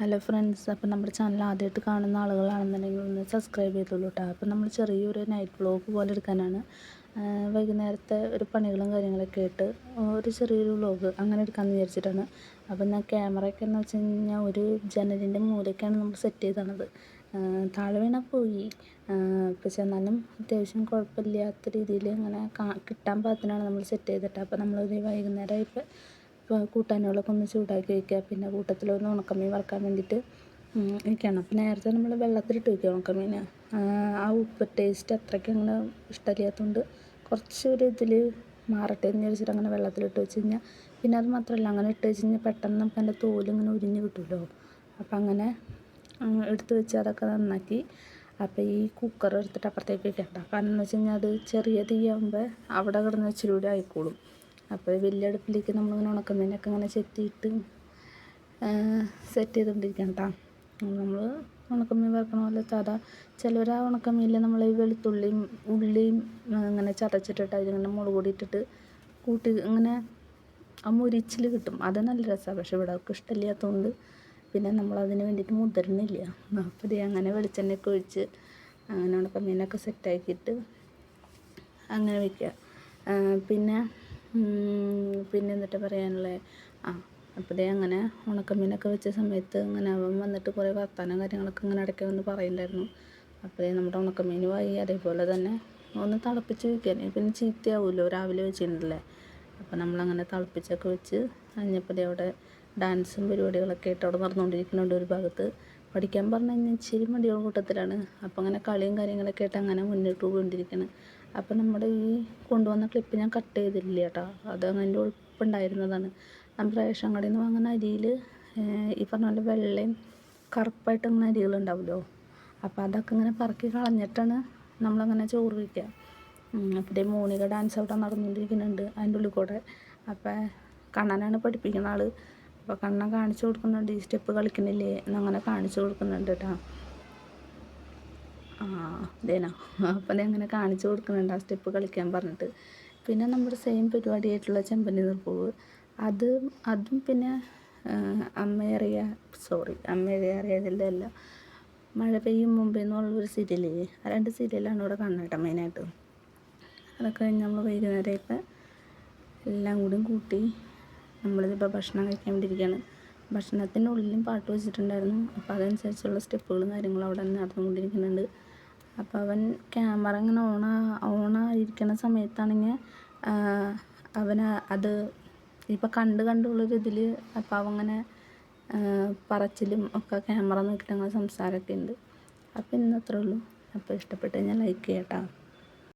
Hello friends അപ്പോൾ നമ്മുടെ channel ആദ്യമായിട്ട് കാണുന്ന ആളുകളാണെന്നുണ്ടെങ്കിൽ ഒന്ന് സബ്സ്ക്രൈബ് ചെയ്തോളൂ കേട്ടോ അപ്പോൾ നമ്മൾ ചെറിയൊരു നൈറ്റ് വ്ളോഗ് പോലെ എടുക്കാനാണ്. വൈകുന്നേരത്തെ ഒരു പണികളും കാര്യങ്ങളൊക്കെ ആയിട്ട് ഒരു ചെറിയൊരു വ്ളോഗ് അങ്ങനെ എടുക്കാമെന്ന് വിചാരിച്ചിട്ടാണ്. അപ്പോൾ ഞാൻ ക്യാമറയൊക്കെ എന്ന് വെച്ച് കഴിഞ്ഞാൽ ഒരു ജനലിന്റെ മൂലയ്ക്കാണ് നമ്മൾ സെറ്റ് ചെയ്തത് താഴെ പോയി. പക്ഷെ എന്നാലും അത്യാവശ്യം കുഴപ്പമില്ലാത്ത രീതിയിൽ അങ്ങനെ കിട്ടാൻ പാകത്തിനാണ് നമ്മൾ സെറ്റ് ചെയ്തിട്ട് അപ്പോൾ നമ്മളൊരു വൈകുന്നേരം കൂട്ടാനുകളൊക്കെ ഒന്ന് ചൂടാക്കി വയ്ക്കുക. പിന്നെ കൂട്ടത്തിലൊന്ന് ഉണക്കമീൻ വറുക്കാൻ വേണ്ടിയിട്ട് വയ്ക്കണം. അപ്പം നേരത്തെ നമ്മൾ വെള്ളത്തിലിട്ട് വയ്ക്കുക ഉണക്കമീൻ ആ ഉപ്പ് ടേസ്റ്റ് അത്രയ്ക്ക് അങ്ങനെ ഇഷ്ടമില്ലാത്തതുകൊണ്ട് കുറച്ചൊരു ഇതിൽ മാറട്ടെ എന്ന് വിചാരിച്ചിട്ട് അങ്ങനെ വെള്ളത്തിലിട്ട് വെച്ച് കഴിഞ്ഞാൽ പിന്നെ അത് മാത്രമല്ല അങ്ങനെ ഇട്ട് വെച്ച് കഴിഞ്ഞാൽ പെട്ടെന്ന് നമുക്ക് അതിന്റെ തോലിങ്ങനെ ഉരിഞ്ഞ് കിട്ടുമല്ലോ അപ്പം അങ്ങനെ എടുത്ത് വെച്ച് അതൊക്കെ നന്നാക്കി അപ്പോൾ ഈ കുക്കർ എടുത്തിട്ട് അപ്പുറത്തേക്ക് വെക്കണ്ട. കാരണം എന്ന് വെച്ച് കഴിഞ്ഞാൽ അത് ചെറിയ തീയാകുമ്പോൾ അവിടെ കിടന്ന് ഇച്ചിരി കൂടി ആയിക്കോളും. അപ്പോൾ വലിയ അടുപ്പിലേക്ക് നമ്മളിങ്ങനെ ഉണക്കുന്നതിനൊക്കെ ഇങ്ങനെ ചെത്തിയിട്ട് സെറ്റ് ചെയ്തുകൊണ്ടിരിക്കണം കേട്ടോ നമ്മൾ ഉണക്കമീൻ വറക്കണ പോലെ സാധാ ചിലർ ആ ഉണക്കമീനിൽ നമ്മൾ ഈ വെളുത്തുള്ളിയും ഉള്ളിയും ഇങ്ങനെ ചതച്ചിട്ടിട്ട് അതിലിങ്ങനെ മുളക് പൊടി ഇട്ടിട്ട് കൂട്ടി ഇങ്ങനെ ആ മുരിച്ചിൽ കിട്ടും. അത് നല്ല രസമാണ് പക്ഷെ ഇവിടെ അവർക്ക് ഇഷ്ടമില്ലാത്തതുകൊണ്ട് പിന്നെ നമ്മൾ അതിന് വേണ്ടിയിട്ട് മുതിർന്നില്ല. അപ്പോൾ ദേ അങ്ങനെ വെളിച്ചെണ്ണയൊക്കെ ഒഴിച്ച് അങ്ങനെ ഉണക്കമീനൊക്കെ സെറ്റാക്കിയിട്ട് അങ്ങനെ വയ്ക്കുക പിന്നെ പിന്നെ എന്നിട്ട് പറയാനുള്ളത് ആ അപ്പോഴേ അങ്ങനെ ഉണക്കമീനൊക്കെ വെച്ച സമയത്ത് ഇങ്ങനെ അവൻ വന്നിട്ട് കുറേ വർത്താനം കാര്യങ്ങളൊക്കെ ഇങ്ങനെ ഇടയ്ക്ക് വന്ന് പറയുന്നുണ്ടായിരുന്നു അപ്പോഴേ നമ്മുടെ നമ്മുടെ ഉണക്കമീനുമായി അതേപോലെ തന്നെ ഒന്ന് തിളപ്പിച്ച് വയ്ക്കാൻ പിന്നെ ചീത്തയാവുമല്ലോ രാവിലെ വെച്ചിട്ടുണ്ടല്ലേ അപ്പോൾ നമ്മളങ്ങനെ തിളപ്പിച്ചൊക്കെ വെച്ച് കഴിഞ്ഞപ്പോഴേ അവിടെ ഡാൻസും പരിപാടികളൊക്കെ ആയിട്ട് അവിടെ നടന്നുകൊണ്ടിരിക്കുന്നുണ്ട് ഒരു ഭാഗത്ത്. പഠിക്കാൻ പറഞ്ഞു കഴിഞ്ഞാൽ ഇച്ചിരി മടിയുള്ള കൂട്ടത്തിലാണ്. അപ്പോൾ അങ്ങനെ കളിയും കാര്യങ്ങളൊക്കെ ആയിട്ട് അങ്ങനെ മുന്നോട്ട് പോയിക്കൊണ്ടിരിക്കുകയാണ് അപ്പോൾ നമ്മുടെ ഈ കൊണ്ടുവന്ന ക്ലിപ്പ് ഞാൻ കട്ട് ചെയ്തില്ല കേട്ടോ അത് അതിന്റെ ഉൾപ്പുണ്ടായിരുന്നതാണ് നമ്മൾ റേഷൻ കടയിൽ നിന്ന് വാങ്ങുന്ന അരിയിൽ ഈ പറഞ്ഞ പോലെ വെള്ളയും കറുപ്പായിട്ട് അങ്ങനെ അരികളുണ്ടാവുമല്ലോ അപ്പോൾ അതൊക്കെ ഇങ്ങനെ പറക്കി കളഞ്ഞിട്ടാണ് നമ്മളങ്ങനെ ചോറ് വയ്ക്കുക അപ്പോൾ മോണിക ഡാൻസ് അവിടെ നടന്നുകൊണ്ടിരിക്കുന്നുണ്ട് അതിന്റെ ഉള്ളിൽ കൂടെ. അപ്പോൾ കണ്ണനാണ് പഠിപ്പിക്കുന്ന ആൾ അപ്പോൾ കണ്ണൻ കാണിച്ചു കൊടുക്കുന്നുണ്ട് ഈ സ്റ്റെപ്പ് കളിക്കണില്ലേ എന്നങ്ങനെ കാണിച്ചു കൊടുക്കുന്നുണ്ട് കേട്ടോ ആ അതേനാ. അപ്പം അങ്ങനെ കാണിച്ചു കൊടുക്കുന്നുണ്ട് ആ സ്റ്റെപ്പ് കളിക്കാൻ പറഞ്ഞിട്ട്. പിന്നെ നമ്മുടെ സെയിം പരിപാടിയായിട്ടുള്ള ചെമ്പനി നിർപ്പൂവ്. അത് അതും പിന്നെ അമ്മേറിയ സോറി അമ്മയറിയാതിന്റെ അല്ല. മഴ പെയ്യും മുമ്പേ എന്നുള്ളൊരു സീരിയലില്ലേ ആ രണ്ട് സീരിയലാണ് ഇവിടെ കാണുന്നത് മെയിനായിട്ട് അതൊക്കെ കഴിഞ്ഞ് നമ്മൾ വൈകുന്നേരം ഇപ്പം എല്ലാം കൂടി കൂട്ടി നമ്മളിതിപ്പോൾ ഭക്ഷണം കഴിക്കാൻ വേണ്ടിയിരിക്കുകയാണ് ഭക്ഷണത്തിന്റെ ഉള്ളിലും പാട്ട് വെച്ചിട്ടുണ്ടായിരുന്നു. അപ്പോൾ അതനുസരിച്ചുള്ള സ്റ്റെപ്പുകളും കാര്യങ്ങളും അവിടെ നടന്നുകൊണ്ടിരിക്കുന്നുണ്ട്. അപ്പോൾ അവൻ ക്യാമറ ഇങ്ങനെ ഓണാ ഓണായിരിക്കുന്ന സമയത്താണെങ്കിൽ അവന് അത് ഇപ്പോൾ കണ്ട് കണ്ടുള്ളൊരു ഇതിൽ അപ്പോൾ അവങ്ങനെ പറച്ചിലും ഒക്കെ ക്യാമറ നോക്കിയിട്ട് അങ്ങനെ സംസാരമൊക്കെ ഉണ്ട്. അപ്പോൾ ഇന്നത്രേ ഉള്ളൂ. അപ്പോൾ ഇഷ്ടപ്പെട്ട് കഴിഞ്ഞാൽ ലൈക്ക് ചെയ്യാം കേട്ടോ